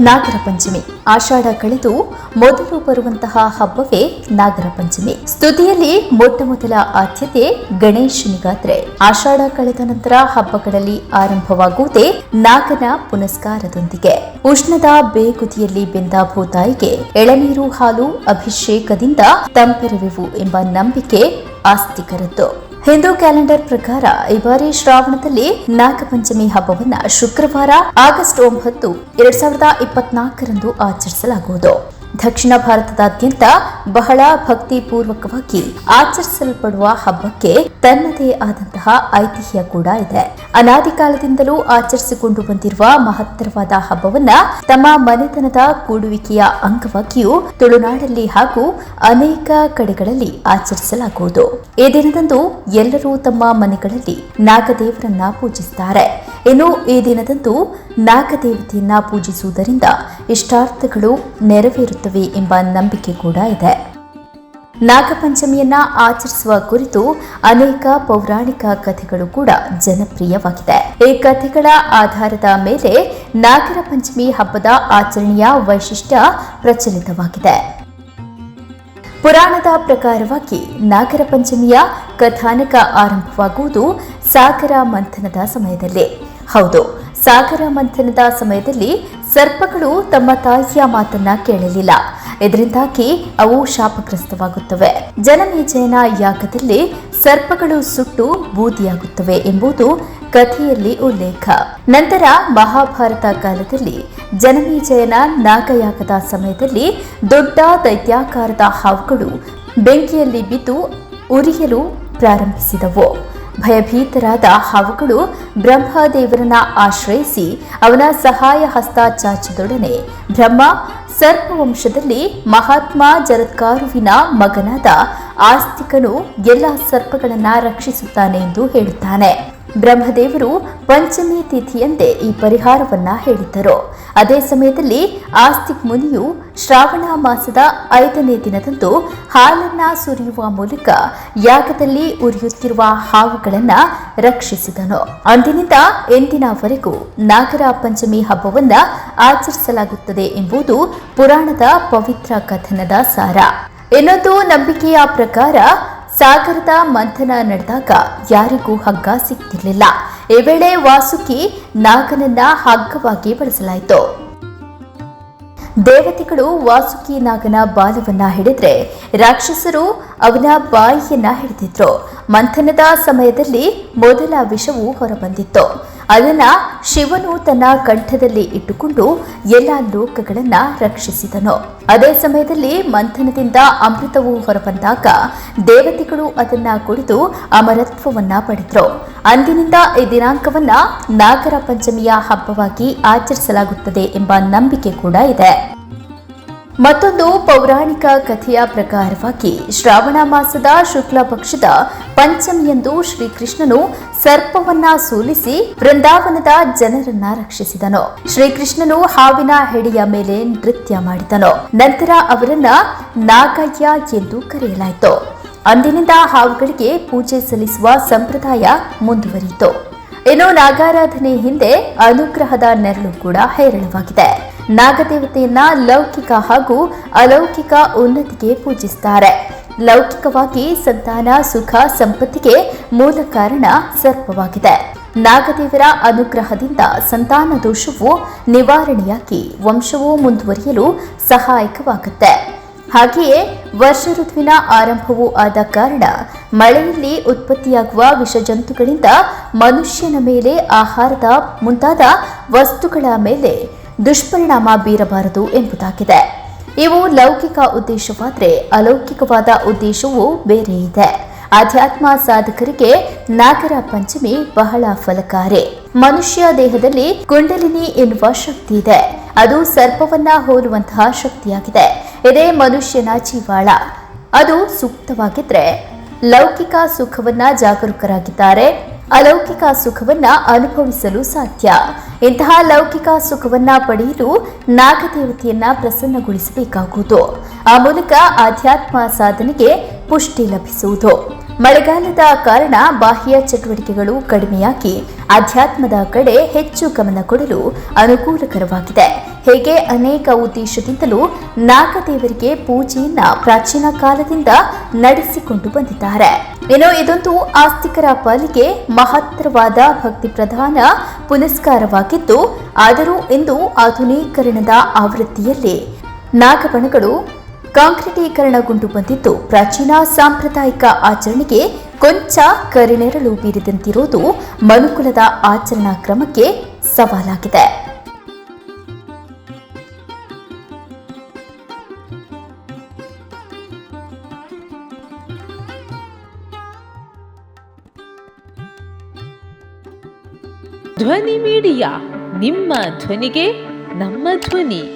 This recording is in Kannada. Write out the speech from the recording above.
ನಾಗರ ಪಂಚಮಿ. ಆಷಾಢ ಕಳೆದು ಮೊದಲು ಬರುವಂತಹ ಹಬ್ಬವೇ ನಾಗರ ಪಂಚಮಿ. ಸ್ತುತಿಯಲ್ಲಿ ಮೊಟ್ಟ ಮೊದಲ ಆದ್ಯತೆ ಗಣೇಶನಿಗಾದ್ರೆ ಆಷಾಢ ಕಳೆದ ನಂತರ ಹಬ್ಬಗಳಲ್ಲಿ ಆರಂಭವಾಗುವುದೇ ನಾಗನ ಪುನಸ್ಕಾರದೊಂದಿಗೆ. ಉಷ್ಣದ ಬೇಗುದಿಯಲ್ಲಿ ಬೆಂದ ಭೂತಾಯಿಗೆ ಎಳನೀರು ಹಾಲು ಅಭಿಷೇಕದಿಂದ ತಂಪೆರವೆವು ಎಂಬ ನಂಬಿಕೆ ಆಸ್ತಿಕರದ್ದು. ಹಿಂದೂ ಕ್ಯಾಲೆಂಡರ್ ಪ್ರಕಾರ ಈ ಬಾರಿ ಶ್ರಾವಣದಲ್ಲಿ ನಾಗಪಂಚಮಿ ಹಬ್ಬವನ್ನು ಶುಕ್ರವಾರ ಆಗಸ್ಟ್ ಒಂಬತ್ತು, ಎರಡ್ ಸಾವಿರದ ಇಪ್ಪತ್ನಾಲ್ಕರಂದು ಆಚರಿಸಲಾಗುವುದು. ದಕ್ಷಿಣ ಭಾರತದಾದ್ಯಂತ ಬಹಳ ಭಕ್ತಿಪೂರ್ವಕವಾಗಿ ಆಚರಿಸಲ್ಪಡುವ ಹಬ್ಬಕ್ಕೆ ತನ್ನದೇ ಆದಂತಹ ಐತಿಹ್ಯ ಕೂಡ ಇದೆ. ಅನಾದಿ ಕಾಲದಿಂದಲೂ ಆಚರಿಸಿಕೊಂಡು ಬಂದಿರುವ ಮಹತ್ತರವಾದ ಹಬ್ಬವನ್ನ ತಮ್ಮ ಮನೆತನದ ಕೂಡುವಿಕೆಯ ಅಂಗವಾಗಿಯೂ ತುಳುನಾಡಲ್ಲಿ ಹಾಗೂ ಅನೇಕ ಕಡೆಗಳಲ್ಲಿ ಆಚರಿಸಲಾಗುವುದು. ಈ ದಿನದಂದು ಎಲ್ಲರೂ ತಮ್ಮ ಮನೆಗಳಲ್ಲಿ ನಾಗದೇವರನ್ನ ಪೂಜಿಸುತ್ತಾರೆ ಇನ್ನು ಈ ದಿನದಂದು ನಾಗದೇವತೆಯನ್ನ ಪೂಜಿಸುವುದರಿಂದ ಇಷ್ಟಾರ್ಥಗಳು ನೆರವೇರುತ್ತವೆ ಎಂಬ ನಂಬಿಕೆ ಕೂಡ ಇದೆ. ನಾಗಪಂಚಮಿಯನ್ನ ಆಚರಿಸುವ ಕುರಿತು ಅನೇಕ ಪೌರಾಣಿಕ ಕಥೆಗಳು ಕೂಡ ಜನಪ್ರಿಯವಾಗಿದೆ. ಈ ಕಥೆಗಳ ಆಧಾರದ ಮೇಲೆ ನಾಗರ ಪಂಚಮಿ ಹಬ್ಬದ ಆಚರಣೆಯ ವೈಶಿಷ್ಟ್ಯ ಪ್ರಚಲಿತವಾಗಿದೆ. ಪುರಾಣದ ಪ್ರಕಾರವಾಗಿ ನಾಗರ ಪಂಚಮಿಯ ಕಥಾನಕ ಆರಂಭವಾಗುವುದು ಸಾಗರ ಮಂಥನದ ಸಮಯದಲ್ಲಿ. ಹೌದು, ಸಾಗರ ಮಂಥನದ ಸಮಯದಲ್ಲಿ ಸರ್ಪಗಳು ತಮ್ಮ ತಾಯಿಯ ಮಾತನ್ನ ಕೇಳಲಿಲ್ಲ. ಇದರಿಂದಾಗಿ ಅವು ಶಾಪಗ್ರಸ್ತವಾಗುತ್ತವೆ. ಜನಮೇಜಯನ ಯಾಗದಲ್ಲಿ ಸರ್ಪಗಳು ಸುಟ್ಟು ಬೂದಿಯಾಗುತ್ತವೆ ಎಂಬುದು ಕಥೆಯಲ್ಲಿ ಉಲ್ಲೇಖ. ನಂತರ ಮಹಾಭಾರತ ಕಾಲದಲ್ಲಿ ಜನಮೇಜಯನ ನಾಗಯಾಗದ ಸಮಯದಲ್ಲಿ ದೊಡ್ಡ ದೈತ್ಯಾಕಾರದ ಹಾವುಗಳು ಬೆಂಕಿಯಲ್ಲಿ ಬಿದ್ದು ಉರಿಯಲು ಪ್ರಾರಂಭಿಸಿದವು. ಭಯಭೀತರಾದ ಹಾವುಗಳು ಬ್ರಹ್ಮದೇವರನ್ನ ಆಶ್ರಯಿಸಿ ಅವನ ಸಹಾಯ ಹಸ್ತ ಚಾಚಿದೊಡನೆ ಬ್ರಹ್ಮ ಸರ್ಪವಂಶದಲ್ಲಿ ಮಹಾತ್ಮ ಜರತ್ಕಾರುವಿನ ಮಗನಾದ ಆಸ್ತಿಕನು ಎಲ್ಲ ಸರ್ಪಗಳನ್ನ ರಕ್ಷಿಸುತ್ತಾನೆ ಎಂದು ಹೇಳುತ್ತಾನೆ ಬ್ರಹ್ಮದೇವರು ಪಂಚಮಿ ತಿಥಿಯಂತೆ ಈ ಪರಿಹಾರವನ್ನ ಹೇಳಿದ್ದರು. ಅದೇ ಸಮಯದಲ್ಲಿ ಆಸ್ತಿಕ್ ಮುನಿಯು ಶ್ರಾವಣ ಮಾಸದ ಐದನೇ ದಿನದಂದು ಹಾಲನ್ನ ಸುರಿಯುವ ಮೂಲಕ ಯಾಗದಲ್ಲಿ ಉರಿಯುತ್ತಿರುವ ಹಾವುಗಳನ್ನ ರಕ್ಷಿಸಿದನು. ಅಂದಿನಿಂದ ಎಂದಿನವರೆಗೂ ನಾಗರ ಪಂಚಮಿ ಹಬ್ಬವನ್ನ ಆಚರಿಸಲಾಗುತ್ತದೆ ಎಂಬುದು ಪುರಾಣದ ಪವಿತ್ರ ಕಥನದ ಸಾರ. ಇನ್ನೊಂದು ನಂಬಿಕೆಯ ಪ್ರಕಾರ ಸಾಗರದ ಮಂಥನ ನಡೆದಾಗ ಯಾರಿಗೂ ಹಗ್ಗ ಸಿಗ್ತಿರ್ಲಿಲ್ಲ ಈ ವೇಳೆ ವಾಸುಕಿ ನಾಗನನ್ನ ಹಗ್ಗವಾಗಿ ಬಳಸಲಾಯಿತು. ದೇವತೆಗಳು ವಾಸುಕಿ ನಾಗನ ಬಾಲವನ್ನ ಹಿಡಿದ್ರೆ ರಾಕ್ಷಸರು ಅವನ ಬಾಯಿಯನ್ನ ಹಿಡಿದಿದ್ರು. ಮಂಥನದ ಸಮಯದಲ್ಲಿ ಮೊದಲ ವಿಷವು ಹೊರಬಂದಿತ್ತು. ಅದನ್ನ ಶಿವನು ತನ್ನ ಕಂಠದಲ್ಲಿ ಇಟ್ಟುಕೊಂಡು ಎಲ್ಲ ಲೋಕಗಳನ್ನು ರಕ್ಷಿಸಿದನು. ಅದೇ ಸಮಯದಲ್ಲಿ ಮಂಥನದಿಂದ ಅಮೃತವು ಹೊರಬಂದಾಗ ದೇವತೆಗಳು ಅದನ್ನ ಕುಡಿದು ಅಮರತ್ವವನ್ನ ಪಡೆದರು. ಅಂದಿನಿಂದ ಈ ದಿನಾಂಕವನ್ನ ನಾಗರ ಪಂಚಮಿಯ ಹಬ್ಬವಾಗಿ ಆಚರಿಸಲಾಗುತ್ತದೆ ಎಂಬ ನಂಬಿಕೆ ಕೂಡ ಇದೆ. ಮತ್ತೊಂದು ಪೌರಾಣಿಕ ಕಥೆಯ ಪ್ರಕಾರವಾಗಿ ಶ್ರಾವಣ ಮಾಸದ ಶುಕ್ಲ ಪಕ್ಷದ ಪಂಚಮಿಯಂದು ಶ್ರೀಕೃಷ್ಣನು ಸರ್ಪವನ್ನ ಸೋಲಿಸಿ ವೃಂದಾವನದ ಜನರನ್ನ ರಕ್ಷಿಸಿದನು. ಶ್ರೀಕೃಷ್ಣನು ಹಾವಿನ ಹೆಡೆಯ ಮೇಲೆ ನೃತ್ಯ ಮಾಡಿದನು. ನಂತರ ಅವರನ್ನ ನಾಗಯ್ಯ ಎಂದು ಕರೆಯಲಾಯಿತು. ಅಂದಿನಿಂದ ಹಾವುಗಳಿಗೆ ಪೂಜೆ ಸಲ್ಲಿಸುವ ಸಂಪ್ರದಾಯ ಮುಂದುವರಿಯಿತು. ಇನ್ನು ನಾಗಾರಾಧನೆ ಹಿಂದೆ ಅನುಗ್ರಹದ ನೆರಳು ಕೂಡ ಹೇರಳವಾಗಿದೆ. ನಾಗದೇವತೆಯನ್ನ ಲೌಕಿಕ ಹಾಗೂ ಅಲೌಕಿಕ ಉನ್ನತಿಗೆ ಪೂಜಿಸುತ್ತಾರೆ ಲೌಕಿಕವಾಗಿ ಸಂತಾನ, ಸುಖ, ಸಂಪತ್ತಿಗೆ ಮೂಲ ಕಾರಣ ಸರ್ಪವಾಗಿದೆ. ನಾಗದೇವರ ಅನುಗ್ರಹದಿಂದ ಸಂತಾನ ದೋಷವು ನಿವಾರಣೆಯಾಗಿ ವಂಶವು ಮುಂದುವರಿಯಲು ಸಹಾಯಕವಾಗುತ್ತೆ. ಹಾಗೆಯೇ ವರ್ಷ ಋತುವಿನ ಆರಂಭವೂ ಆದ ಕಾರಣ ಮಳೆಯಲ್ಲಿ ಉತ್ಪತ್ತಿಯಾಗುವ ವಿಷಜಂತುಗಳಿಂದ ಮನುಷ್ಯನ ಮೇಲೆ ಆಹಾರದ ಮುಂತಾದ ವಸ್ತುಗಳ ಮೇಲೆ ದುಷ್ಪರಿಣಾಮ ಬೀರಬಾರದು ಎಂಬುದಾಗಿದೆ. ಇವು ಲೌಕಿಕ ಉದ್ದೇಶವಾದರೆ ಅಲೌಕಿಕವಾದ ಉದ್ದೇಶವೂ ಬೇರೆ ಇದೆ. ಆಧ್ಯಾತ್ಮ ಸಾಧಕರಿಗೆ ನಾಗರ ಪಂಚಮಿ ಬಹಳ ಫಲಕಾರಿ. ಮನುಷ್ಯ ದೇಹದಲ್ಲಿ ಕುಂಡಲಿನಿ ಎನ್ನುವ ಶಕ್ತಿ ಇದೆ. ಅದು ಸರ್ಪವನ್ನ ಹೋಲುವಂತಹ ಶಕ್ತಿಯಾಗಿದೆ. ಇದೇ ಮನುಷ್ಯನ ಜೀವಾಳ ಅದು ಸೂಕ್ತವಾಗಿದ್ರೆ ಲೌಕಿಕ ಸುಖವನ್ನ ಜಾಗರೂಕರಾಗಿದ್ದಾರೆ. ಅಲೌಕಿಕ ಸುಖವನ್ನ ಅನುಭವಿಸಲು ಸಾಧ್ಯ. ಇಂತಹ ಲೌಕಿಕ ಸುಖವನ್ನ ಪಡೆಯಲು ನಾಗದೇವತೆಯನ್ನ ಪ್ರಸನ್ನಗೊಳಿಸಬೇಕಾಗುವುದು. ಆ ಮೂಲಕ ಆಧ್ಯಾತ್ಮ ಸಾಧನೆಗೆ ಪುಷ್ಟಿ ಲಭಿಸುವುದು. ಮಳೆಗಾಲದ ಕಾರಣ ಬಾಹ್ಯ ಚಟುವಟಿಕೆಗಳು ಕಡಿಮೆಯಾಗಿ ಅಧ್ಯಾತ್ಮದ ಕಡೆ ಹೆಚ್ಚು ಗಮನ ಕೊಡಲು ಅನುಕೂಲಕರವಾಗಿದೆ. ಹೇಗೆ ಅನೇಕ ಉದ್ದೇಶದಿಂದಲೂ ನಾಗದೇವರಿಗೆ ಪೂಜೆಯನ್ನ ಪ್ರಾಚೀನ ಕಾಲದಿಂದ ನಡೆಸಿಕೊಂಡು ಬಂದಿದ್ದಾರೆ. ಇನ್ನು ಇದೊಂದು ಆಸ್ತಿಕರ ಪಾಲಿಗೆ ಮಹತ್ತರವಾದ ಭಕ್ತಿ ಪ್ರಧಾನ ಪುನಸ್ಕಾರವಾಗಿದ್ದು, ಆದರೂ ಇಂದು ಆಧುನೀಕರಣದ ಆವೃತ್ತಿಯಲ್ಲಿ ನಾಗಬಣಗಳು ಕಾಂಕ್ರೀಟೀಕರಣಗೊಂಡು ಬಂದಿದ್ದು ಪ್ರಾಚೀನ ಸಾಂಪ್ರದಾಯಿಕ ಆಚರಣೆಗೆ ಕೊಂಚ ಕರಿನೆರಳು ಬೀರಿದಂತಿರುವುದು ಮನುಕುಲದ ಆಚರಣಾ ಕ್ರಮಕ್ಕೆ ಸವಾಲಾಗಿದೆ. ಧ್ವನಿ ಮೀಡಿಯಾ, ನಿಮ್ಮ ಧ್ವನಿಗೆ ನಮ್ಮ ಧ್ವನಿ.